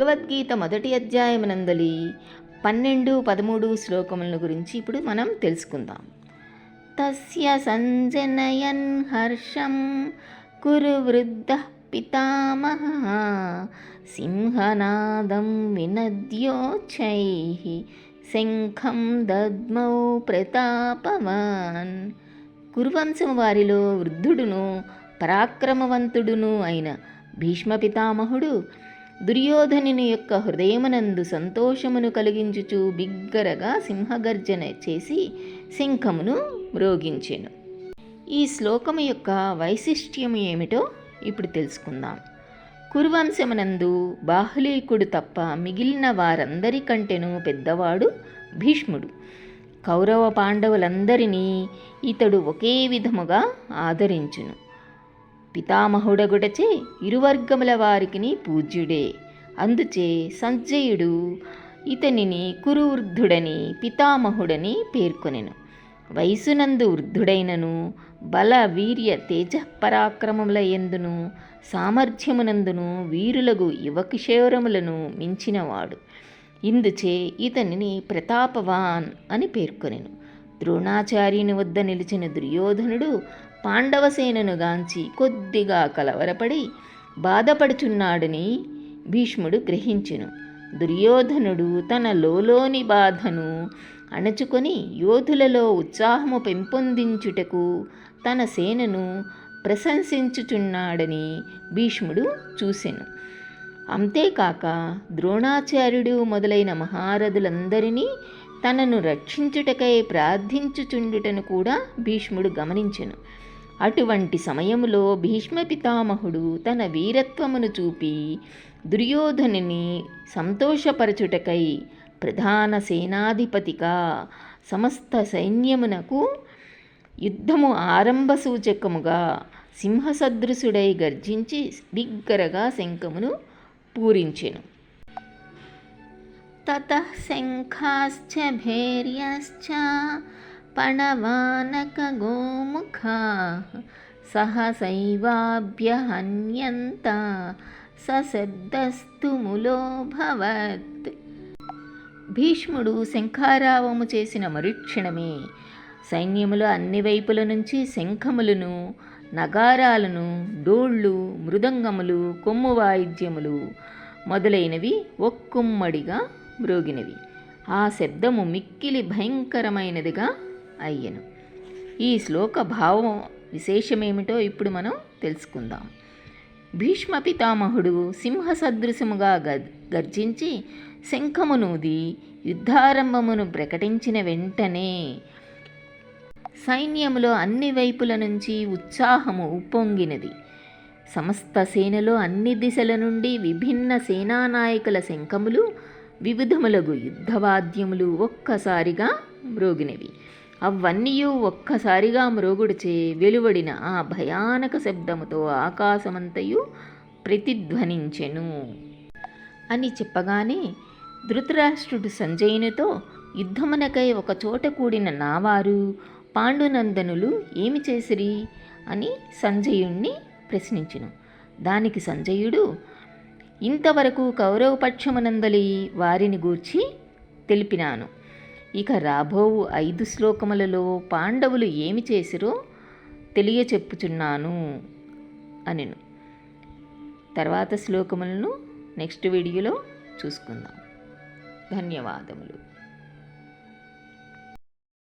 భగవద్గీత మొదటి అధ్యాయమునందలి పన్నెండు పదమూడు శ్లోకముల గురించి ఇప్పుడు మనం తెలుసుకుందాం. తస్య సంజనయన్ హర్షం కురు వృద్ధ పితామహ సింహనాదం వినద్యోచై శంఖం దద్మౌ ప్రతాపవాన్. కురువంశం వారిలో వృద్ధుడును పరాక్రమవంతుడును అయిన భీష్మ పితామహుడు దుర్యోధనుని యొక్క హృదయమునందు సంతోషమును కలిగించుచు బిగ్గరగా సింహగర్జన చేసి శంఖమును మ్రోగించెను. ఈ శ్లోకము యొక్క వైశిష్ట్యము ఏమిటో ఇప్పుడు తెలుసుకుందాం. కురువంశమునందు బాహ్లీకుడు తప్ప మిగిలిన వారందరికంటేనూ పెద్దవాడు భీష్ముడు. కౌరవ పాండవులందరినీ ఇతడు ఒకే విధముగా ఆదరించును. పితామహుడగుటచే ఇరువర్గముల వారికిని పూజ్యుడే. అందుచే సంజయుడు ఇతనిని కురు వృద్ధుడని పితామహుడని పేర్కొనెను. వయసునందు వృద్ధుడైనను బల వీర్య తేజ పరాక్రమముల ఎందును సామర్థ్యమునందును వీరులగు యువకిశోరములను మించినవాడు. ఇందుచే ఇతనిని ప్రతాపవాన్ అని పేర్కొనెను. ద్రోణాచార్యుని వద్ద నిలిచిన దుర్యోధనుడు పాండవసేనను గాంచి కొద్దిగా కలవరపడి బాధపడుచున్నాడని భీష్ముడు గ్రహించెను. దుర్యోధనుడు తన లోలోని బాధను అణచుకొని యోధులలో ఉత్సాహము పెంపొందించుటకు తన సేనను ప్రశంసించుచున్నాడని భీష్ముడు చూసెను. అంతేకాక ద్రోణాచార్యుడు మొదలైన మహారథులందరినీ తనను రక్షించుటకై ప్రార్థించుచుండుటను కూడా భీష్ముడు గమనించెను. అటువంటి సమయములో భీష్మ పితామహుడు తన వీరత్వమును చూపి దుర్యోధనుని సంతోషపరచుటకై ప్రధాన సేనాధిపతిగా సమస్త సైన్యమునకు యుద్ధము ఆరంభ సూచకముగా సింహసదృశుడై గర్జించి బిగ్గరగా శంఖమును పూరించెను. తత శంఖాశ్చ భేర్యశ్చ పణవానకగోముఖా సహసైవాభ్యహన్యంత సశబ్దస్తు ములోభవత్. భీష్ముడు శంఖారావము చేసిన మరుక్షణమే సైన్యములు అన్ని వైపుల నుంచి శంఖములను నగారాలను డోళ్ళు మృదంగములు కొమ్ము వాయిద్యములు మొదలైనవి ఒక్కుమ్మడిగా మ్రోగినవి. ఆ శబ్దము మిక్కిలి భయంకరమైనదిగా అయ్యను. ఈ శ్లోక భావం విశేషమేమిటో ఇప్పుడు మనం తెలుసుకుందాం. భీష్మ పితామహుడు సింహ సదృశముగా గర్జించి శంఖమునూది యుద్ధారంభమును ప్రకటించిన వెంటనే సైన్యములో అన్ని వైపుల నుంచి ఉత్సాహము ఉప్పొంగినది. సమస్త సేనలో అన్ని దిశల నుండి విభిన్న సేనానాయకుల శంఖములు వివిధములగు యుద్ధవాద్యములు ఒక్కసారిగా మ్రోగినవి. అవన్నీ ఒక్కసారిగా మ్రోగుడిచే వెలువడిన ఆ భయానక శబ్దముతో ఆకాశమంతయు ప్రతిధ్వనించెను. అని చెప్పగానే ధృతరాష్ట్రుడు సంజయునితో యుద్ధమునకై ఒక చోట కూడిన నావారు పాండునందనులు ఏమి చేసిరి? అని సంజయుణ్ణి ప్రశ్నించును. దానికి సంజయుడు ఇంతవరకు కౌరవపక్షమునందలి వారిని గూర్చి తెలిపినాను. ఇక రాబోవు ఐదు శ్లోకములలో పాండవులు ఏమి చేసిరో తెలియచెప్పుచున్నాను అనిను. తర్వాత శ్లోకములను నెక్స్ట్ వీడియోలో చూసుకుందాం. ధన్యవాదములు.